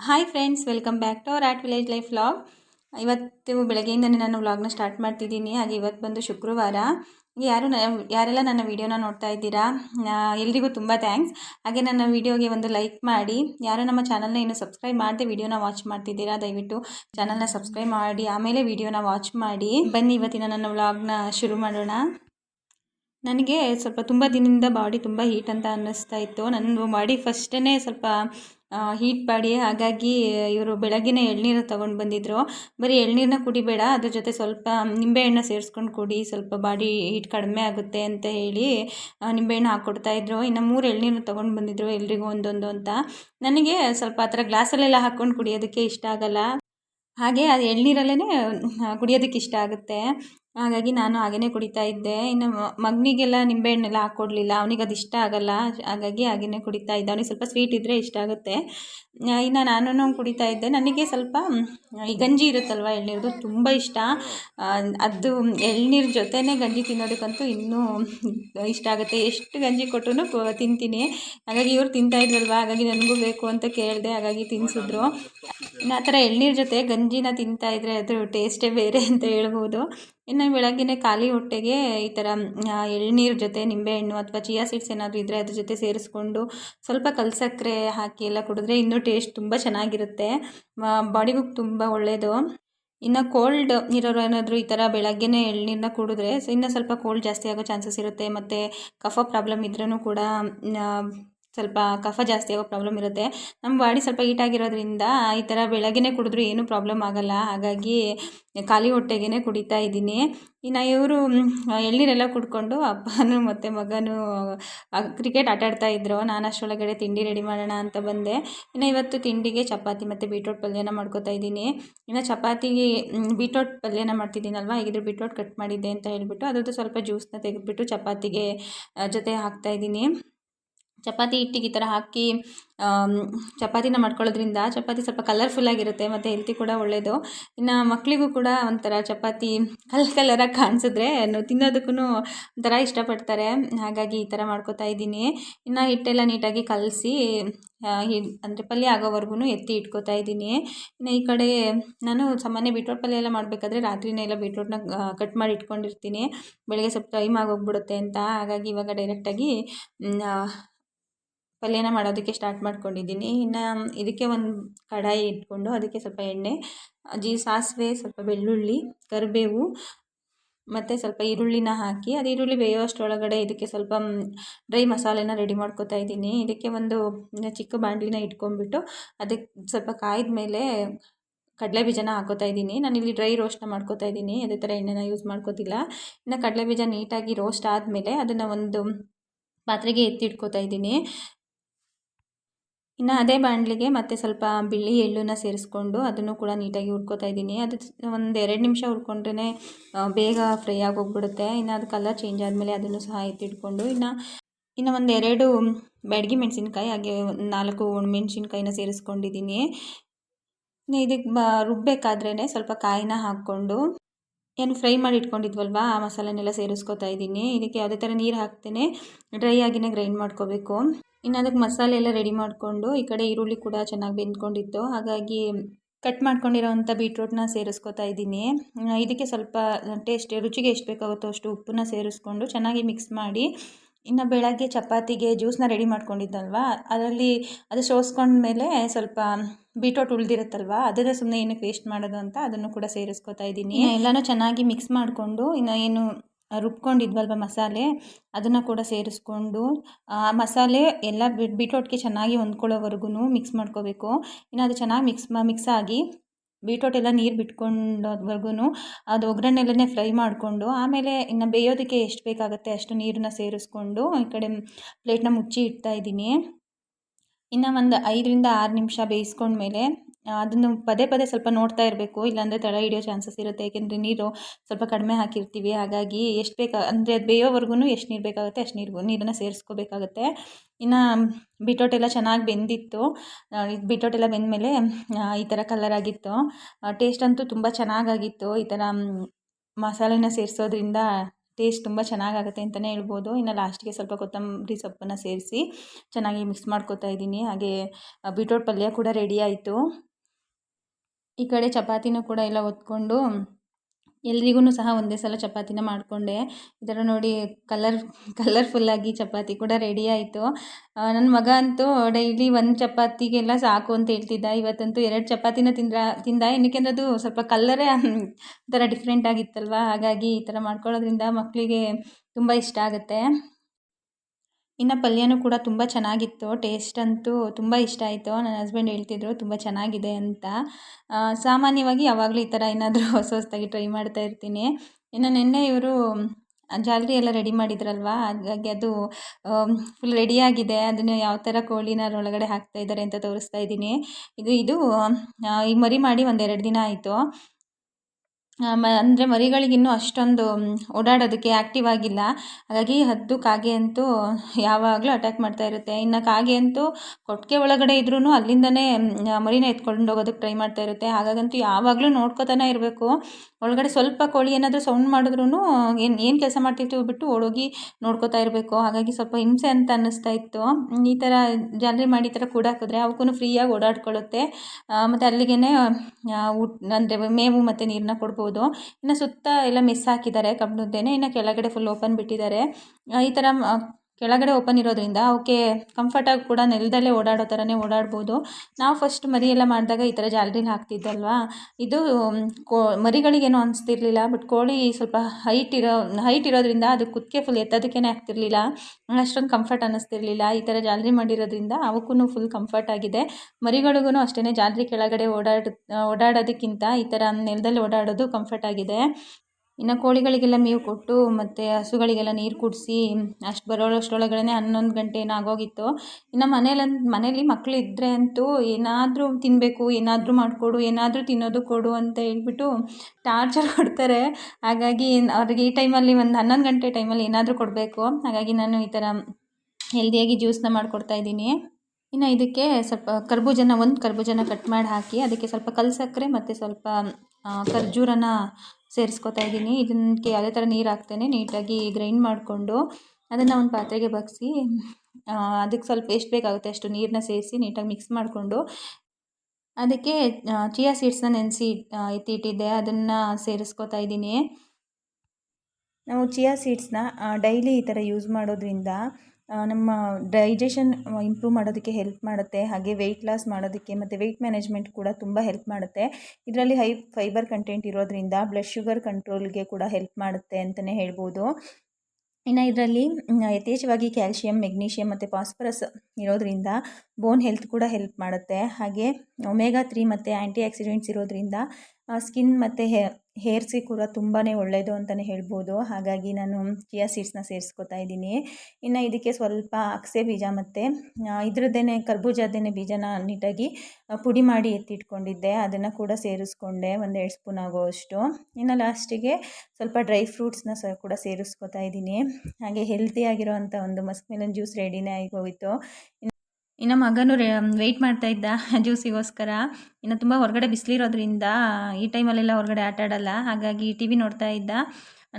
Hi friends welcome back to our at village life vlog ಇವತ್ತು ಬೆಳಗ್ಗೆಯಿಂದನೇ ನಾನು ವ್ಲಾಗ್ನ ಸ್ಟಾರ್ಟ್ ಮಾಡ್ತಿದ್ದೀನಿ. ಹಾಗೆ ಇವತ್ತು ಬಂದು ಶುಕ್ರವಾರ. ಯಾರು ಯಾರೆಲ್ಲ ನನ್ನ ವೀಡಿಯೋನ ನೋಡ್ತಾ ಇದ್ದೀರಾ? ಎಲ್ರಿಗೂ ತುಂಬ ಥ್ಯಾಂಕ್ಸ್ ಹಾಗೆ ನನ್ನ ವೀಡಿಯೋಗೆ ಒಂದು ಲೈಕ್ ಮಾಡಿ. ಯಾರು ನಮ್ಮ ಚಾನಲ್ನ ಇನ್ನು ಸಬ್ಸ್ಕ್ರೈಬ್ ಮಾಡದೆ ವೀಡಿಯೋನ ವಾಚ್ ಮಾಡ್ತಿದ್ದೀರಾ? ದಯವಿಟ್ಟು ಚಾನಲ್ನ ಸಬ್ಸ್ಕ್ರೈಬ್ ಮಾಡಿ. ಆಮೇಲೆ ವೀಡಿಯೋನ ವಾಚ್ ಮಾಡಿ. ಬನ್ನಿ ಇವತ್ತಿನ ನನ್ನ ವ್ಲಾಗ್ನ ಶುರು ಮಾಡೋಣ. ನನಗೆ ಸ್ವಲ್ಪ ತುಂಬ ದಿನದಿಂದ ಬಾಡಿ ತುಂಬ ಹೀಟ್ ಅಂತ ಅನ್ನಿಸ್ತಾ ಇತ್ತು. ನನ್ನ ಬಾಡಿ ಫಸ್ಟೇ ಸ್ವಲ್ಪ ಹೀಟ್ ಬಾಡಿ ಹಾಗಾಗಿ ಇವರು ಬೆಳಗ್ಗೆನೇ ಎಳ್ನೀರು ತೊಗೊಂಡು ಬಂದಿದ್ರು. ಬರೀ ಎಳ್ನೀರನ್ನ ಕುಡಿಬೇಡ, ಅದ್ರ ಜೊತೆ ಸ್ವಲ್ಪ ನಿಂಬೆಹಣ್ಣು ಸೇರಿಸ್ಕೊಂಡು ಕುಡಿ, ಸ್ವಲ್ಪ ಬಾಡಿ ಹೀಟ್ ಕಡಿಮೆ ಆಗುತ್ತೆ ಅಂತ ಹೇಳಿ ನಿಂಬೆ ನಿಂಬೆಹಣ್ಣು ಹಾಕ್ಕೊಡ್ತಾ ಇದ್ರು. ಇನ್ನು ಮೂರು ಎಳ್ನೀರು ತೊಗೊಂಡು ಬಂದಿದ್ರು ಎಲ್ರಿಗೂ ಒಂದೊಂದು ಅಂತ. ನನಗೆ ಸ್ವಲ್ಪ ಆ ಥರ ಗ್ಲಾಸಲ್ಲೆಲ್ಲ ಹಾಕ್ಕೊಂಡು ಕುಡಿಯೋದಕ್ಕೆ ಇಷ್ಟ ಆಗಲ್ಲ. ಹಾಗೆ ಅದು ಎಳ್ನೀರಲ್ಲೇ ಕುಡಿಯೋದಕ್ಕೆ ಇಷ್ಟ ಆಗುತ್ತೆ. ಹಾಗಾಗಿ ನಾನು ಹಾಗೆಯೇ ಕುಡಿತಾ ಇದ್ದೆ. ಇನ್ನು ಮಗನಿಗೆಲ್ಲ ಮಗನಿಗೆಲ್ಲ ನಿಂಬೆಹಣ್ಣೆಲ್ಲ ಹಾಕ್ಕೊಡ್ಲಿಲ್ಲ ಅವನಿಗೆ ಅದು ಇಷ್ಟ ಆಗಲ್ಲ. ಹಾಗಾಗಿ ಹಾಗೆಯೇ ಕುಡಿತಾ ಇದ್ದೆ. ಅವನಿಗೆ ಸ್ವಲ್ಪ ಸ್ವೀಟ್ ಇದ್ದರೆ ಇಷ್ಟ ಆಗುತ್ತೆ. ಇನ್ನು ನಾನು ಕುಡಿತಾ ಇದ್ದೆ. ನನಗೆ ಸ್ವಲ್ಪ, ಈ ಗಂಜಿ ಇರುತ್ತಲ್ವ ಎಳ್ನೀರ್ದು? ತುಂಬ ಇಷ್ಟ. ಅದು ಎಳ್ನೀರು ಜೊತೆನೇ ಗಂಜಿ ತಿನ್ನೋದಕ್ಕಂತೂ ಇನ್ನೂ ಇಷ್ಟ ಆಗುತ್ತೆ. ಎಷ್ಟು ಗಂಜಿ ಕೊಟ್ಟರು ತಿಂತೀನಿ. ಹಾಗಾಗಿ ಇವ್ರು ತಿಂತಾ ಇದ್ರಲ್ವ? ಹಾಗಾಗಿ ನನಗೂ ಬೇಕು ಅಂತ ಕೇಳಿದೆ ಹಾಗಾಗಿ ತಿನ್ನಿಸಿದ್ರು ಇನ್ನು ಆ ಥರ ಎಳ್ನೀರು ಜೊತೆ ಗಂಜಿನ ತಿಂತಾ ಇದ್ರೆ ಅದು ಟೇಸ್ಟೇ ಬೇರೆ ಅಂತ ಹೇಳ್ಬೋದು. ಇನ್ನು ಬೆಳಗ್ಗೆನೇ ಖಾಲಿ ಹೊಟ್ಟೆಗೆ ಈ ಥರ ಎಳನೀರು ಜೊತೆ ನಿಂಬೆಹಣ್ಣು ಅಥವಾ ಚಿಯಾ ಸೀಡ್ಸ್ ಏನಾದರೂ ಇದ್ದರೆ ಅದ್ರ ಜೊತೆ ಸೇರಿಸ್ಕೊಂಡು ಸ್ವಲ್ಪ ಕಲ್ಸಕ್ಕರೆ ಹಾಕಿ ಎಲ್ಲ ಕುಡಿದ್ರೆ ಇನ್ನೂ ಟೇಸ್ಟ್ ತುಂಬ ಚೆನ್ನಾಗಿರುತ್ತೆ. ಬಾಡಿಗೂ ತುಂಬ ಒಳ್ಳೆಯದು ಇನ್ನು ಕೋಲ್ಡ್ ಇರೋರು ಏನಾದರೂ ಈ ಥರ ಬೆಳಗ್ಗೆನೇ ಎಳ್ನೀರನ್ನ ಕುಡಿದ್ರೆ ಸೊ, ಇನ್ನೂ ಸ್ವಲ್ಪ ಕೋಲ್ಡ್ ಜಾಸ್ತಿ ಆಗೋ ಚಾನ್ಸಸ್ ಇರುತ್ತೆ. ಮತ್ತು ಕಫ ಪ್ರಾಬ್ಲಮ್ ಇದ್ರೂ ಕೂಡ ಸ್ವಲ್ಪ ಕಫ ಜಾಸ್ತಿ ಆಗೋ ಪ್ರಾಬ್ಲಮ್ ಇರುತ್ತೆ. ನಮ್ಮ ಬಾಡಿ ಸ್ವಲ್ಪ ಹೀಟಾಗಿರೋದ್ರಿಂದ ಈ ಥರ ಬೆಳಗ್ಗೆ ಕುಡಿದ್ರೂ ಏನೂ ಪ್ರಾಬ್ಲಮ್ ಆಗಲ್ಲ. ಹಾಗಾಗಿ ಖಾಲಿ ಹೊಟ್ಟೆಗೇ ಕುಡಿತಾ ಇದ್ದೀನಿ. ಇನ್ನು ಇವರು ಎಳ್ನೀರೆಲ್ಲ ಕುಡ್ಕೊಂಡು ಅಪ್ಪನೂ ಮತ್ತು ಮಗನೂ ಕ್ರಿಕೆಟ್ ಆಟ ಆಡ್ತಾ ನಾನು ಅಷ್ಟರೊಳಗಡೆ ತಿಂಡಿ ರೆಡಿ ಮಾಡೋಣ ಅಂತ ಬಂದೆ. ಇನ್ನು ಇವತ್ತು ತಿಂಡಿಗೆ ಚಪಾತಿ ಮತ್ತು ಬೀಟ್ರೋಟ್ ಪಲ್ಯನ ಮಾಡ್ಕೊತಾ ಇದ್ದೀನಿ. ಇನ್ನು ಚಪಾತಿಗೆ ಬೀಟ್ರೋಟ್ ಪಲ್ಯನ ಮಾಡ್ತಿದ್ದೀನಲ್ವ? ಹೇಗಿದ್ರೆ ಬೀಟ್ರೋಟ್ ಕಟ್ ಮಾಡಿದ್ದೆ ಅಂತ ಹೇಳಿಬಿಟ್ಟು, ಅದರದ್ದು ಸ್ವಲ್ಪ ಜ್ಯೂಸನ್ನ ತೆಗೆದುಬಿಟ್ಟು ಚಪಾತಿಗೆ ಜೊತೆ ಹಾಕ್ತಾ ಇದ್ದೀನಿ. ಚಪಾತಿ ಹಿಟ್ಟಿಗೆ ಈ ಥರ ಹಾಕಿ ಚಪಾತಿನ ಮಾಡ್ಕೊಳ್ಳೋದ್ರಿಂದ ಚಪಾತಿ ಸ್ವಲ್ಪ ಕಲರ್ಫುಲ್ಲಾಗಿರುತ್ತೆ ಮತ್ತು ಹೆಲ್ತಿ ಕೂಡ ಒಳ್ಳೆಯದು ಇನ್ನು ಮಕ್ಕಳಿಗೂ ಕೂಡ ಒಂಥರ ಚಪಾತಿ ಕಲ್ ಕಲರಾಗಿ ಕಾಣಿಸಿದ್ರೆ ತಿನ್ನೋದಕ್ಕೂ ಒಂಥರ ಇಷ್ಟಪಡ್ತಾರೆ. ಹಾಗಾಗಿ ಈ ಥರ ಮಾಡ್ಕೋತಾ ಇದ್ದೀನಿ. ಇನ್ನು ಹಿಟ್ಟೆಲ್ಲ ನೀಟಾಗಿ ಕಲಸಿ ಅಂದರೆ ಪಲ್ಯ ಆಗೋವರೆಗೂ ಎತ್ತಿ ಇಟ್ಕೋತಾ ಇದ್ದೀನಿ. ಇನ್ನು ಈ ಕಡೆ ನಾನು ಸಾಮಾನ್ಯ ಬೀಟ್ರೋಟ್ ಪಲ್ಯ ಎಲ್ಲ ಮಾಡಬೇಕಾದ್ರೆ ರಾತ್ರಿನೇ ಎಲ್ಲ ಬೀಟ್ರೋಟ್ನ ಕಟ್ ಮಾಡಿ ಇಟ್ಕೊಂಡಿರ್ತೀನಿ. ಬೆಳಗ್ಗೆ ಸ್ವಲ್ಪ ಟೈಮ್ ಆಗೋಗ್ಬಿಡುತ್ತೆ ಅಂತ. ಹಾಗಾಗಿ ಇವಾಗ ಡೈರೆಕ್ಟಾಗಿ ಪಲ್ಯನ ಮಾಡೋದಕ್ಕೆ ಸ್ಟಾರ್ಟ್ ಮಾಡ್ಕೊಂಡಿದ್ದೀನಿ. ಇನ್ನು ಇದಕ್ಕೆ ಒಂದು ಕಡಾಯಿ ಇಟ್ಕೊಂಡು ಅದಕ್ಕೆ ಸ್ವಲ್ಪ ಎಣ್ಣೆ, ಜೀ, ಸಾಸಿವೆ, ಸ್ವಲ್ಪ ಬೆಳ್ಳುಳ್ಳಿ, ಕರಿಬೇವು ಮತ್ತು ಸ್ವಲ್ಪ ಈರುಳ್ಳಿನ ಹಾಕಿ ಅದು ಈರುಳ್ಳಿ ಬೇಯೋಷ್ಟರೊಳಗಡೆ ಇದಕ್ಕೆ ಸ್ವಲ್ಪ ಡ್ರೈ ಮಸಾಲೆನ ರೆಡಿ ಮಾಡ್ಕೋತಾ ಇದ್ದೀನಿ. ಇದಕ್ಕೆ ಒಂದು ಚಿಕ್ಕ ಬಾಣಲಿನ ಇಟ್ಕೊಂಡ್ಬಿಟ್ಟು ಅದಕ್ಕೆ ಸ್ವಲ್ಪ ಕಾಯ್ದ ಮೇಲೆ ಕಡಲೆ ಬೀಜನ ಹಾಕೋತಾ ಇದ್ದೀನಿ. ನಾನಿಲ್ಲಿ ಡ್ರೈ ರೋಸ್ಟ್ನ ಮಾಡ್ಕೋತಾ ಇದ್ದೀನಿ. ಅದೇ ಥರ ಎಣ್ಣೆನ ಯೂಸ್ ಮಾಡ್ಕೋತಿಲ್ಲ. ಇನ್ನು ಕಡಲೆ ಬೀಜ ನೀಟಾಗಿ ರೋಸ್ಟ್ ಆದಮೇಲೆ ಅದನ್ನು ಒಂದು ಪಾತ್ರೆಗೆ ಎತ್ತಿಟ್ಕೋತಾ ಇದ್ದೀನಿ. ಇನ್ನು ಅದೇ ಬಾಣಲಿಗೆ ಮತ್ತೆ ಸ್ವಲ್ಪ ಬಿಳಿ ಎಳ್ಳುನ ಸೇರಿಸ್ಕೊಂಡು ಅದನ್ನು ಕೂಡ ನೀಟಾಗಿ ಹುರ್ಕೋತಾ ಇದ್ದೀನಿ. ಅದು ಒಂದು ಎರಡು ನಿಮಿಷ ಹುರ್ಕೊಂಡ್ರೆ ಬೇಗ ಫ್ರೈ ಆಗೋಗ್ಬಿಡುತ್ತೆ. ಇನ್ನು ಅದು ಕಲರ್ ಚೇಂಜ್ ಆದಮೇಲೆ ಅದನ್ನು ಸಹ ಎತ್ತಿಟ್ಕೊಂಡು ಇನ್ನು ಇನ್ನು ಒಂದು ಎರಡು ಬ್ಯಾಡಗಿ ಮೆಣಸಿನ್ಕಾಯಿ, ಹಾಗೆ ಒಂದು ನಾಲ್ಕು ಮೆಣಸಿನ್ಕಾಯಿನ ಸೇರಿಸ್ಕೊಂಡಿದ್ದೀನಿ. ಇದಕ್ಕೆ ಬ ರುಬ್ಬೇಕಾದ್ರೇ ಸ್ವಲ್ಪ ಕಾಯಿನ ಹಾಕ್ಕೊಂಡು ಏನು ಫ್ರೈ ಮಾಡಿ ಇಟ್ಕೊಂಡಿದ್ವಲ್ವಾ? ಆ ಮಸಾಲೆನೆಲ್ಲ ಸೇರಿಸ್ಕೊತಾ ಇದ್ದೀನಿ. ಇದಕ್ಕೆ ಯಾವುದೇ ಥರ ನೀರು ಹಾಕ್ತೇನೆ. ಡ್ರೈ ಆಗಿನೇ ಗ್ರೈಂಡ್ ಮಾಡ್ಕೋಬೇಕು. ಇನ್ನು ಅದಕ್ಕೆ ಮಸಾಲೆ ಎಲ್ಲ ರೆಡಿ ಮಾಡಿಕೊಂಡು ಈ ಕಡೆ ಈರುಳ್ಳಿ ಕೂಡ ಚೆನ್ನಾಗಿ ಬೆಂದ್ಕೊಂಡಿತ್ತು. ಹಾಗಾಗಿ ಕಟ್ ಮಾಡ್ಕೊಂಡಿರೋವಂಥ ಬೀಟ್ರೂಟ್ನ ಸೇರಿಸ್ಕೊತಾ ಇದ್ದೀನಿ. ಇದಕ್ಕೆ ಸ್ವಲ್ಪ ಟೇಸ್ಟ್, ರುಚಿಗೆ ಎಷ್ಟು ಬೇಕಾಗುತ್ತೋ ಅಷ್ಟು ಉಪ್ಪನ್ನ ಸೇರಿಸ್ಕೊಂಡು ಚೆನ್ನಾಗಿ ಮಿಕ್ಸ್ ಮಾಡಿ ಇನ್ನು ಬೆಳಗ್ಗೆ ಚಪಾತಿಗೆ ಜ್ಯೂಸನ್ನ ರೆಡಿ ಮಾಡ್ಕೊಂಡಿದ್ದಲ್ವ? ಅದರಲ್ಲಿ ಅದು ಸೋಸ್ಕೊಂಡ್ಮೇಲೆ ಸ್ವಲ್ಪ ಬೀಟ್ರೋಟ್ ಉಳಿದಿರುತ್ತಲ್ವ? ಅದನ್ನು ಸುಮ್ಮನೆ ಏನಕ್ಕೆ ವೇಸ್ಟ್ ಮಾಡೋದು ಅಂತ ಅದನ್ನು ಕೂಡ ಸೇರಿಸ್ಕೊತಾ ಇದ್ದೀನಿ. ಎಲ್ಲನೂ ಚೆನ್ನಾಗಿ ಮಿಕ್ಸ್ ಮಾಡಿಕೊಂಡು ಇನ್ನು ಏನು ರುಬ್ಕೊಂಡಿದ್ವಲ್ವ ಮಸಾಲೆ, ಅದನ್ನು ಕೂಡ ಸೇರಿಸ್ಕೊಂಡು, ಆ, ಮಸಾಲೆ ಎಲ್ಲ ಬಿಟ್ ಬೀಟ್ರೋಟ್ಗೆ ಚೆನ್ನಾಗಿ ಹೊಂದ್ಕೊಳ್ಳೋವರೆಗೂ ಮಿಕ್ಸ್ ಮಾಡ್ಕೋಬೇಕು. ಇನ್ನು ಅದು ಚೆನ್ನಾಗಿ ಮಿಕ್ಸ್ ಮಿಕ್ಸ್ ಆಗಿ ಬೀಟ್ರೋಟ್ ಎಲ್ಲ ನೀರು ಬಿಟ್ಕೊಂಡೋದ್ವರೆಗೂ ಅದು ಒಗ್ಗರಣೆಲ್ಲೇ ಫ್ರೈ ಮಾಡಿಕೊಂಡು ಆಮೇಲೆ ಇನ್ನು ಬೇಯೋದಕ್ಕೆ ಎಷ್ಟು ಬೇಕಾಗುತ್ತೆ ಅಷ್ಟು ನೀರನ್ನ ಸೇರಿಸ್ಕೊಂಡು ಈ ಕಡೆ ಪ್ಲೇಟ್ನ ಮುಚ್ಚಿ ಇಡ್ತಾ ಇದ್ದೀನಿ. ಇನ್ನು ಒಂದು ಐದರಿಂದ ಆರು ನಿಮಿಷ ಬೇಯಿಸ್ಕೊಂಡ್ಮೇಲೆ ಅದನ್ನು ಪದೇ ಪದೇ ಸ್ವಲ್ಪ ನೋಡ್ತಾ ಇರಬೇಕು. ಇಲ್ಲಾಂದರೆ ತಳ ಹಿಡಿಯೋ ಚಾನ್ಸಸ್ ಇರುತ್ತೆ. ಏಕೆಂದರೆ ನೀರು ಸ್ವಲ್ಪ ಕಡಿಮೆ ಹಾಕಿರ್ತೀವಿ. ಹಾಗಾಗಿ ಎಷ್ಟು ಬೇಕಾ ಅಂದರೆ ಅದು ಬೇಯೋವರೆಗೂ ಎಷ್ಟು ನೀರು ಬೇಕಾಗುತ್ತೆ ಅಷ್ಟು ನೀರು ನೀರನ್ನು ಸೇರಿಸ್ಕೋಬೇಕಾಗುತ್ತೆ. ಇನ್ನು ಬೀಟ್ರೋಟ್ ಎಲ್ಲ ಚೆನ್ನಾಗಿ ಬೆಂದಿತ್ತು. ಆ, ಬೆಂದ ಮೇಲೆ ಈ ಥರ ಕಲರ್ ಆಗಿತ್ತು. ಟೇಸ್ಟ್ ಅಂತೂ ತುಂಬ ಚೆನ್ನಾಗಾಗಿತ್ತು. ಈ ಥರ ಮಸಾಲೆನ ಸೇರಿಸೋದ್ರಿಂದ ಟೇಸ್ಟ್ ತುಂಬ ಚೆನ್ನಾಗಾಗುತ್ತೆ ಅಂತಲೇ ಹೇಳ್ಬೋದು. ಇನ್ನು ಲಾಸ್ಟಿಗೆ ಸ್ವಲ್ಪ ಕೊತ್ತಂಬರಿ ಸೊಪ್ಪನ್ನು ಸೇರಿಸಿ ಚೆನ್ನಾಗಿ ಮಿಕ್ಸ್ ಮಾಡ್ಕೋತಾ ಇದ್ದೀನಿ. ಹಾಗೆ ಬೀಟ್ರೋಟ್ ಪಲ್ಯ ಕೂಡ ರೆಡಿ ಆಯಿತು. ಈ ಕಡೆ ಚಪಾತಿನೂ ಕೂಡ ಎಲ್ಲ ಒತ್ಕೊಂಡು ಎಲ್ರಿಗೂ ಸಹ ಒಂದೇ ಸಲ ಚಪಾತಿನ ಮಾಡಿಕೊಂಡೆ. ಈ ಥರ ನೋಡಿ ಕಲರ್ ಕಲರ್ಫುಲ್ಲಾಗಿ ಚಪಾತಿ ಕೂಡ ರೆಡಿ ಆಯಿತು. ನನ್ನ ಮಗ ಅಂತೂ ಡೈಲಿ ಒಂದು ಚಪಾತಿಗೆಲ್ಲ ಸಾಕು ಅಂತ ಹೇಳ್ತಿದ್ದ. ಇವತ್ತಂತೂ ಎರಡು ಚಪಾತಿನ ತಿಂದ್ರ, ತಿಂದ. ಏನಕ್ಕೆ ಅಂದರೆ ಅದು ಸ್ವಲ್ಪ ಕಲ್ಲರೇ ಒಂಥರ ಡಿಫ್ರೆಂಟ್ ಆಗಿತ್ತಲ್ವ? ಹಾಗಾಗಿ ಈ ಥರ ಮಾಡ್ಕೊಳ್ಳೋದ್ರಿಂದ ಮಕ್ಕಳಿಗೆ ತುಂಬ ಇಷ್ಟ ಆಗುತ್ತೆ. ಇನ್ನು ಪಲ್ಯನೂ ಕೂಡ ತುಂಬ ಚೆನ್ನಾಗಿತ್ತು ಟೇಸ್ಟ್ ಅಂತೂ ತುಂಬ ಇಷ್ಟ ಆಯಿತು. ನನ್ನ ಹಸ್ಬೆಂಡ್ ಹೇಳ್ತಿದ್ರು, ತುಂಬ ಚೆನ್ನಾಗಿದೆ ಅಂತ. ಸಾಮಾನ್ಯವಾಗಿ ಯಾವಾಗಲೂ ಈ ಥರ ಏನಾದರೂ ಹೊಸ ಹೊಸದಾಗಿ ಟ್ರೈ ಮಾಡ್ತಾ ಇರ್ತೀನಿ. ಇನ್ನು ನಿನ್ನೆ ಇವರು ಜಾಲ್ರಿ ಎಲ್ಲ ರೆಡಿ ಮಾಡಿದ್ರಲ್ವ? ಹಾಗಾಗಿ ಅದು ಫುಲ್ ರೆಡಿಯಾಗಿದೆ ಅದನ್ನು ಯಾವ ಥರ ಕೋಳಿನ ಒಳಗಡೆ ಹಾಕ್ತಾ ಇದ್ದಾರೆ ಅಂತ ತೋರಿಸ್ತಾ ಇದ್ದೀನಿ. ಇದು ಇದು ಈ ಮರಿ ಮಾಡಿ ಒಂದೆರಡು ದಿನ ಆಯಿತು. ಮ ಅಂದರೆ ಮರಿಗಳಿಗಿನ್ನೂ ಅಷ್ಟೊಂದು ಓಡಾಡೋದಕ್ಕೆ ಆ್ಯಕ್ಟಿವ್ ಆಗಿಲ್ಲ. ಹಾಗಾಗಿ ಹದ್ದು ಕಾಗೆ ಅಂತೂ ಯಾವಾಗಲೂ ಅಟ್ಯಾಕ್ ಮಾಡ್ತಾ ಇರುತ್ತೆ. ಇನ್ನು ಕಾಗೆ ಅಂತೂ ಕೊಟ್ಟಿಗೆ ಒಳಗಡೆ ಇದ್ರೂ ಅಲ್ಲಿಂದನೇ ಮರಿನ ಎತ್ಕೊಂಡು ಹೋಗೋದಕ್ಕೆ ಟ್ರೈ ಮಾಡ್ತಾ ಇರುತ್ತೆ. ಹಾಗಾಗಂತೂ ಯಾವಾಗಲೂ ನೋಡ್ಕೋತಾನೆ ಇರಬೇಕು. ಒಳಗಡೆ ಸ್ವಲ್ಪ ಕೋಳಿ ಏನಾದರೂ ಸೌಂಡ್ ಮಾಡಿದ್ರೂ ಏನು ಏನು ಕೆಲಸ ಮಾಡ್ತಿರ್ತೀವಿ ಬಿಟ್ಟು ಓಡೋಗಿ ನೋಡ್ಕೋತಾ ಇರಬೇಕು. ಹಾಗಾಗಿ ಸ್ವಲ್ಪ ಹಿಂಸೆ ಅಂತ ಅನ್ನಿಸ್ತಾ ಇತ್ತು. ಈ ಥರ ಜಾಲರಿ ಮಾಡಿ ಈ ಥರ ಕೂಡಾಕಿದ್ರೆ ಅವಕ್ಕೂ ಫ್ರೀಯಾಗಿ ಓಡಾಡ್ಕೊಳ್ಳುತ್ತೆ. ಮತ್ತು ಅಲ್ಲಿಗೆ ಊಟ, ಅಂದರೆ ಮೇವು ಮತ್ತು ನೀರನ್ನ ಕೊಡ್ಬೋದು. ಇನ್ನು ಸುತ್ತ ಎಲ್ಲ ಮೆಸ್ ಹಾಕಿದ್ದಾರೆ ಕಬ್ಬಿಣದ್ದೇನೆ ಇನ್ನು ಕೆಳಗಡೆ ಫುಲ್ ಓಪನ್ ಬಿಟ್ಟಿದ್ದಾರೆ. ಈ ಥರ ಕೆಳಗಡೆ ಓಪನ್ ಇರೋದ್ರಿಂದ ಅವಕ್ಕೆ ಕಂಫರ್ಟಾಗಿ ಕೂಡ ನೆಲದಲ್ಲೇ ಓಡಾಡೋ ಥರನೇ ಓಡಾಡ್ಬೋದು. ನಾವು ಫಸ್ಟ್ ಮರಿ ಎಲ್ಲ ಮಾಡಿದಾಗ ಈ ಥರ ಜಾಲ್ರಿಲಿ ಹಾಕ್ತಿದ್ದಲ್ವಾ? ಇದು ಕೋ, ಮರಿಗಳಿಗೇನು ಅನಿಸ್ತಿರ್ಲಿಲ್ಲ ಬಟ್ ಕೋಳಿ ಸ್ವಲ್ಪ ಹೈಟ್ ಇರೋ ಹೈಟ್ ಇರೋದ್ರಿಂದ ಅದು ಕುತ್ತಿಗೆ ಫುಲ್ ಎತ್ತೋದಕ್ಕೇನೆ ಆಗ್ತಿರ್ಲಿಲ್ಲ. ಅಷ್ಟೊಂದು ಕಂಫರ್ಟ್ ಅನ್ನಿಸ್ತಿರ್ಲಿಲ್ಲ. ಈ ಥರ ಜಾಲರಿ ಮಾಡಿರೋದ್ರಿಂದ ಅವಕ್ಕೂ ಫುಲ್ ಕಂಫರ್ಟ್ ಆಗಿದೆ. ಮರಿಗಳಿಗೂ ಅಷ್ಟೇ ಜಾಲ್ರಿ ಕೆಳಗಡೆ ಓಡಾಡ, ಓಡಾಡೋದಕ್ಕಿಂತ ಈ ಥರ ನೆಲದಲ್ಲಿ ಓಡಾಡೋದು ಕಂಫರ್ಟ್ ಆಗಿದೆ. ಇನ್ನು ಕೋಳಿಗಳಿಗೆಲ್ಲ ಮೇವು ಕೊಟ್ಟು ಮತ್ತು ಹಸುಗಳಿಗೆಲ್ಲ ನೀರು ಕುಡಿಸಿ ಅಷ್ಟು ಬರೋಷ್ಟರೊಳಗಡೆ ಹನ್ನೊಂದು ಗಂಟೆ ಏನೋ ಆಗೋಗಿತ್ತು ಇನ್ನು ಮನೇಲಂತ ಮನೇಲಿ ಮಕ್ಳು ಇದ್ದರೆ ಅಂತೂ ಏನಾದರೂ ತಿನ್ನಬೇಕು ಏನಾದರೂ ಮಾಡಿಕೊಡು, ಏನಾದರೂ ತಿನ್ನೋದು ಕೊಡು ಅಂತ ಹೇಳ್ಬಿಟ್ಟು ಟಾರ್ಚರ್ ಕೊಡ್ತಾರೆ. ಹಾಗಾಗಿ ಅವ್ರಿಗೆ ಈ ಟೈಮಲ್ಲಿ ಒಂದು ಹನ್ನೊಂದು ಗಂಟೆ ಟೈಮಲ್ಲಿ ಏನಾದರೂ ಕೊಡಬೇಕು. ಹಾಗಾಗಿ ನಾನು ಈ ಥರ ಹೆಲ್ದಿಯಾಗಿ ಜ್ಯೂಸನ್ನ ಮಾಡಿಕೊಡ್ತಾ ಇದ್ದೀನಿ. ಇನ್ನು ಇದಕ್ಕೆ ಸ್ವಲ್ಪ ಕರ್ಬೂಜನ, ಒಂದು ಕರ್ಬೂಜನ ಕಟ್ ಮಾಡಿ ಹಾಕಿ, ಅದಕ್ಕೆ ಸ್ವಲ್ಪ ಕಲ್ಸಕ್ಕರೆ ಮತ್ತು ಸ್ವಲ್ಪ ಖರ್ಜೂರನ ಸೇರಿಸ್ಕೊತಾ ಇದ್ದೀನಿ. ಇದಕ್ಕೆ ಯಾವುದೇ ಥರ ನೀರು ಹಾಕ್ತೇನೆ. ನೀಟಾಗಿ ಗ್ರೈಂಡ್ ಮಾಡಿಕೊಂಡು ಅದನ್ನು ಒಂದು ಪಾತ್ರೆಗೆ ಬಗ್ಸಿ ಅದಕ್ಕೆ ಸ್ವಲ್ಪ ಎಷ್ಟು ಬೇಕಾಗುತ್ತೆ ಅಷ್ಟು ನೀರನ್ನ ಸೇರಿಸಿ ನೀಟಾಗಿ ಮಿಕ್ಸ್ ಮಾಡಿಕೊಂಡು ಅದಕ್ಕೆ ಚಿಯಾ ಸೀಡ್ಸ್ನ ನೆನೆಸಿ ಎತ್ತಿಟ್ಟಿದ್ದೆ. ಅದನ್ನು ಸೇರಿಸ್ಕೊತಾ ಇದ್ದೀನಿ. ನಾವು ಚಿಯಾ ಸೀಡ್ಸ್ನ ಡೈಲಿ ಈ ಥರ ಯೂಸ್ ಮಾಡೋದ್ರಿಂದ ನಮ್ಮ ಡೈಜೆಷನ್ ಇಂಪ್ರೂವ್ ಮಾಡೋದಕ್ಕೆ ಹೆಲ್ಪ್ ಮಾಡುತ್ತೆ. ಹಾಗೆ ವೆಯ್ಟ್ ಲಾಸ್ ಮಾಡೋದಕ್ಕೆ ಮತ್ತು ವೆಯ್ಟ್ ಮ್ಯಾನೇಜ್ಮೆಂಟ್ ಕೂಡ ತುಂಬ ಹೆಲ್ಪ್ ಮಾಡುತ್ತೆ. ಇದರಲ್ಲಿ ಹೈ ಫೈಬರ್ ಕಂಟೆಂಟ್ ಇರೋದ್ರಿಂದ ಬ್ಲಡ್ ಶುಗರ್ ಕಂಟ್ರೋಲ್ಗೆ ಕೂಡ ಹೆಲ್ಪ್ ಮಾಡುತ್ತೆ ಅಂತಲೇ ಹೇಳ್ಬೋದು. ಇನ್ನು ಇದರಲ್ಲಿ ಯಥೇಚ್ಛವಾಗಿ ಕ್ಯಾಲ್ಶಿಯಂ ಮೆಗ್ನೀಷಿಯಂ ಮತ್ತು ಫಾಸ್ಫರಸ್ ಇರೋದ್ರಿಂದ ಬೋನ್ ಹೆಲ್ತ್ ಕೂಡ ಹೆಲ್ಪ್ ಮಾಡುತ್ತೆ. ಹಾಗೆ ಒಮೇಗಾ ತ್ರೀ ಮತ್ತು ಆ್ಯಂಟಿ ಆಕ್ಸಿಡೆಂಟ್ಸ್ ಇರೋದ್ರಿಂದ ಸ್ಕಿನ್ ಮತ್ತು ಹೇರ್ಸಿ ಕೂಡ ತುಂಬಾ ಒಳ್ಳೆಯದು ಅಂತಲೇ ಹೇಳ್ಬೋದು. ಹಾಗಾಗಿ ನಾನು ಚಿಯಾ ಸೀಡ್ಸ್ನ ಸೇರಿಸ್ಕೊತಾ ಇದ್ದೀನಿ. ಇನ್ನು ಇದಕ್ಕೆ ಸ್ವಲ್ಪ ಅಕ್ಸೆ ಬೀಜ ಮತ್ತು ಇದ್ರದ್ದೇ ಕರ್ಬೂಜದ್ದೇನೆ ಬೀಜನ ನೀಟಾಗಿ ಪುಡಿ ಮಾಡಿ ಎತ್ತಿಟ್ಕೊಂಡಿದ್ದೆ. ಅದನ್ನು ಕೂಡ ಸೇರಿಸ್ಕೊಂಡೆ ಒಂದೆರಡು ಸ್ಪೂನ್ ಆಗೋವಷ್ಟು. ಇನ್ನು ಲಾಸ್ಟಿಗೆ ಸ್ವಲ್ಪ ಡ್ರೈ ಫ್ರೂಟ್ಸ್ನ ಸಹ ಕೂಡ ಸೇರಿಸ್ಕೊತಾ ಇದ್ದೀನಿ. ಹಾಗೆ ಹೆಲ್ತಿಯಾಗಿರೋ ಒಂದು ಮಸ್ಕ್ ಮೆಲನ್ ಜ್ಯೂಸ್ ರೆಡಿನೇ ಆಗಿ ಹೋಯಿತು ಇನ್ನು ಮಗನೂ ರೇ ವೆಯ್ಟ್ ಮಾಡ್ತಾ ಇದ್ದ ಜ್ಯೂಸಿಗೋಸ್ಕರ. ಇನ್ನು ತುಂಬ ಹೊರಗಡೆ ಬಿಸಿಲಿರೋದ್ರಿಂದ ಈ ಟೈಮಲ್ಲೆಲ್ಲ ಹೊರಗಡೆ ಆಟ ಆಡಲ್ಲ. ಹಾಗಾಗಿ ಟಿ ವಿ ನೋಡ್ತಾ ಇದ್ದ.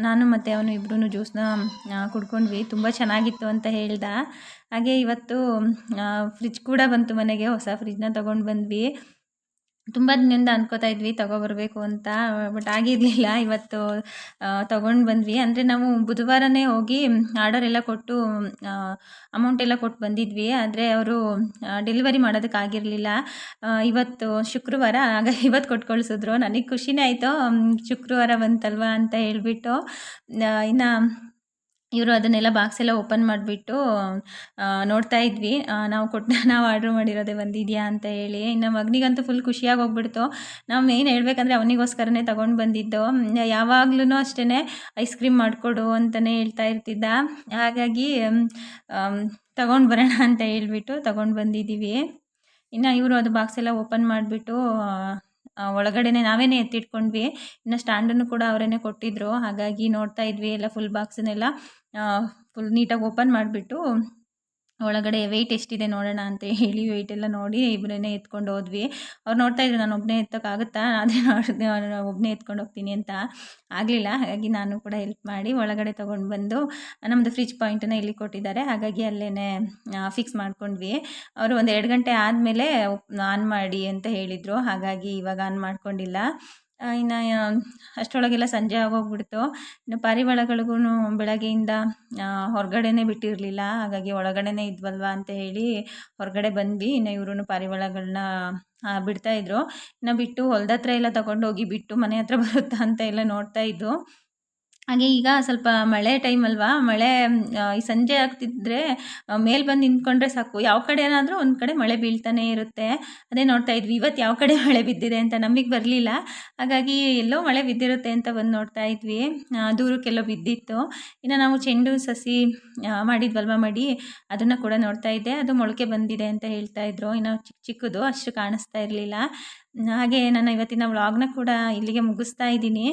ನಾನು ಮತ್ತು ಅವನು ಇಬ್ಬರೂ ಜ್ಯೂಸ್ನ ಕುಡ್ಕೊಂಡ್ವಿ. ತುಂಬ ಚೆನ್ನಾಗಿತ್ತು ಅಂತ ಹೇಳ್ದ. ಹಾಗೆ ಇವತ್ತು ಫ್ರಿಜ್ ಕೂಡ ಬಂತು ಮನೆಗೆ. ಹೊಸ ಫ್ರಿಜ್ನ ತೊಗೊಂಡು ಬಂದ್ವಿ. ತುಂಬ ದಿನದಿಂದ ಅನ್ಕೋತಾ ಇದ್ವಿ ತಗೊಬರ್ಬೇಕು ಅಂತ, ಬಟ್ ಆಗಿರಲಿಲ್ಲ. ಇವತ್ತು ತಗೊಂಡು ಬಂದ್ವಿ. ಅಂದರೆ ನಾವು ಬುಧವಾರನೇ ಹೋಗಿ ಆರ್ಡರ್ ಎಲ್ಲ ಕೊಟ್ಟು ಅಮೌಂಟ್ ಎಲ್ಲ ಕೊಟ್ಟು ಬಂದಿದ್ವಿ. ಆದರೆ ಅವರು ಡೆಲಿವರಿ ಮಾಡೋದಕ್ಕೆ ಆಗಿರಲಿಲ್ಲ. ಇವತ್ತು ಶುಕ್ರವಾರ, ಆಗ ಇವತ್ತು ಕೊಟ್ಟು ಕಳಿಸಿದ್ರು ನನಗೆ ಖುಷಿನೇ ಆಯಿತು. ಶುಕ್ರವಾರ ಬಂತಲ್ವಾ ಅಂತ ಹೇಳಿಬಿಟ್ಟು ಇನ್ನು ಇವರು ಅದನ್ನೆಲ್ಲ ಬಾಕ್ಸ್ ಎಲ್ಲ ಓಪನ್ ಮಾಡಿಬಿಟ್ಟು ನೋಡ್ತಾ ಇದ್ವಿ. ನಾವು ಕೊಟ್ಟ, ನಾವು ಆರ್ಡ್ರ್ ಮಾಡಿರೋದೇ ಬಂದಿದೆಯಾ ಅಂತ ಹೇಳಿ. ಇನ್ನು ಮಗನಿಗಂತೂ ಫುಲ್ ಖುಷಿಯಾಗಿ ಹೋಗ್ಬಿಡ್ತು. ನಾವು ಮೇಯ್ನ್ ಹೇಳ್ಬೇಕಂದ್ರೆ ಅವನಿಗೋಸ್ಕರನೇ ತೊಗೊಂಡು ಬಂದಿದ್ದು. ಯಾವಾಗ್ಲೂ ಅಷ್ಟೇ ಐಸ್ ಕ್ರೀಮ್ ಮಾಡಿಕೊಡು ಅಂತಲೇ ಹೇಳ್ತಾ ಇರ್ತಿದ್ದ. ಹಾಗಾಗಿ ತಗೊಂಡು ಬರೋಣ ಅಂತ ಹೇಳ್ಬಿಟ್ಟು ತಗೊಂಡು ಬಂದಿದ್ದೀವಿ. ಇನ್ನು ಇವರು ಅದು ಬಾಕ್ಸ್ ಎಲ್ಲ ಓಪನ್ ಮಾಡಿಬಿಟ್ಟು ಒಳಗಡೆನೆ ನಾವೇನೇ ಎತ್ತಿಟ್ಕೊಂಡ್ವಿ. ಇನ್ನು ಸ್ಟ್ಯಾಂಡನ್ನು ಕೂಡ ಅವರೇನೆ ಕೊಟ್ಟಿದ್ದರು ಹಾಗಾಗಿ ನೋಡ್ತಾ ಇದ್ವಿ ಎಲ್ಲ ಫುಲ್ ಬಾಕ್ಸನ್ನೆಲ್ಲ ಫುಲ್ ನೀಟಾಗಿ ಓಪನ್ ಮಾಡಿಬಿಟ್ಟು ಒಳಗಡೆ ವೆಯ್ಟ್ ಎಷ್ಟಿದೆ ನೋಡೋಣ ಅಂತ ಹೇಳಿ ವೆಯ್ಟ್ ಎಲ್ಲ ನೋಡಿ ಇಬ್ಬರನ್ನೇ ಎತ್ಕೊಂಡು ಹೋದ್ವಿ. ಅವ್ರು ನೋಡ್ತಾ ಇದ್ರು ನಾನು ಒಬ್ಬನೇ ಎತ್ತೋಕ್ಕಾಗುತ್ತಾ? ಆದರೆ ಒಬ್ಬನೇ ಎತ್ಕೊಂಡು ಹೋಗ್ತೀನಿ ಅಂತ ಆಗಲಿಲ್ಲ. ಹಾಗಾಗಿ ನಾನು ಕೂಡ ಹೆಲ್ಪ್ ಮಾಡಿ ಒಳಗಡೆ ತೊಗೊಂಡು ಬಂದು ನಮ್ಮದು ಫ್ರಿಜ್ ಪಾಯಿಂಟನ್ನು ಇಲ್ಲಿ ಕೊಟ್ಟಿದ್ದಾರೆ. ಹಾಗಾಗಿ ಅಲ್ಲೇ ಫಿಕ್ಸ್ ಮಾಡ್ಕೊಂಡ್ವಿ. ಅವರು ಒಂದು ಎರಡು ಗಂಟೆ ಆದಮೇಲೆ ಆನ್ ಮಾಡಿ ಅಂತ ಹೇಳಿದರು. ಹಾಗಾಗಿ ಇವಾಗ ಆನ್ ಮಾಡ್ಕೊಂಡಿಲ್ಲ. ಇನ್ನು ಅಷ್ಟರೊಳಗೆಲ್ಲ ಸಂಜೆ ಆಗೋಗ್ಬಿಡ್ತು. ಇನ್ನು ಪಾರಿವಾಳಗಳಿಗೂ ಬೆಳಗ್ಗೆಯಿಂದ ಹೊರಗಡೆನೇ ಬಿಟ್ಟಿರಲಿಲ್ಲ. ಹಾಗಾಗಿ ಒಳಗಡೆನೇ ಇದ್ವಲ್ವಾ ಅಂತ ಹೇಳಿ ಹೊರಗಡೆ ಬಂದ್ವಿ. ಇನ್ನು ಇವರು ಪಾರಿವಾಳಗಳನ್ನ ಬಿಡ್ತಾಯಿದ್ರು ಇನ್ನು ಬಿಟ್ಟು ಹೊಲ್ದ ಹತ್ರ ಎಲ್ಲ ತಗೊಂಡೋಗಿ ಬಿಟ್ಟು ಮನೆ ಹತ್ರ ಬರುತ್ತಾ ಅಂತ ಎಲ್ಲ ನೋಡ್ತಾ ಇದ್ದು ಹಾಗೆ ಈಗ ಸ್ವಲ್ಪ ಮಳೆ ಟೈಮ್ ಅಲ್ವಾ? ಮಳೆ ಈ ಸಂಜೆ ಆಗ್ತಿದ್ರೆ ಮೇಲೆ ಬಂದು ನಿಂತ್ಕೊಂಡ್ರೆ ಸಾಕು. ಯಾವ ಕಡೆ ಕಡೆನಾದರೂ ಒಂದು ಕಡೆ ಮಳೆ ಬೀಳ್ತಾನೆ ಇರುತ್ತೆ. ಅದೇ ನೋಡ್ತಾ ಇದ್ವಿ. ಇವತ್ತು ಯಾವ ಕಡೆ ಮಳೆ ಬಿದ್ದಿದೆ ಅಂತ ನಮಗೆ ಬರಲಿಲ್ಲ. ಹಾಗಾಗಿ ಎಲ್ಲೋ ಮಳೆ ಬಿದ್ದಿರುತ್ತೆ ಅಂತ ಬಂದು ನೋಡ್ತಾ ಇದ್ವಿ. ದೂರಕ್ಕೆಲ್ಲೋ ಬಿದ್ದಿತ್ತು. ಇನ್ನು ನಾವು ಚೆಂಡು ಸಸಿ ಮಾಡಿದ್ವಲ್ವ ಮಡಿ? ಅದನ್ನು ಕೂಡ ನೋಡ್ತಾ ಇದ್ದೆ. ಅದು ಮೊಳಕೆ ಬಂದಿದೆ ಅಂತ ಹೇಳ್ತಾ ಇದ್ರು. ಇನ್ನು ಚಿಕ್ಕ ಚಿಕ್ಕದು, ಅಷ್ಟು ಕಾಣಿಸ್ತಾ ಇರಲಿಲ್ಲ. ಹಾಗೆ ನನ್ನ ಇವತ್ತಿನ ವ್ಲಾಗ್ನ ಕೂಡ ಇಲ್ಲಿಗೆ ಮುಗಿಸ್ತಾ ಇದ್ದೀನಿ.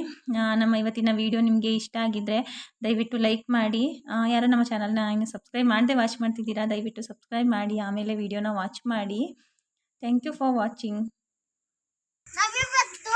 ನಮ್ಮ ಇವತ್ತಿನ ವಿಡಿಯೋ ನಿಮಗೆ ಇಷ್ಟ ಆಗಿದ್ದರೆ ದಯವಿಟ್ಟು ಲೈಕ್ ಮಾಡಿ. ಯಾರು ನಮ್ಮ ಚಾನಲ್ನ ಇನ್ನು ಸಬ್ಸ್ಕ್ರೈಬ್ ಮಾಡದೆ ವಾಚ್ ಮಾಡ್ತಿದ್ದೀರಾ, ದಯವಿಟ್ಟು ಸಬ್ಸ್ಕ್ರೈಬ್ ಮಾಡಿ, ಆಮೇಲೆ ವಿಡಿಯೋನ ವಾಚ್ ಮಾಡಿ. ಥ್ಯಾಂಕ್ ಯು ಫಾರ್ ವಾಚಿಂಗ್ ನಾವಿವತ್ತು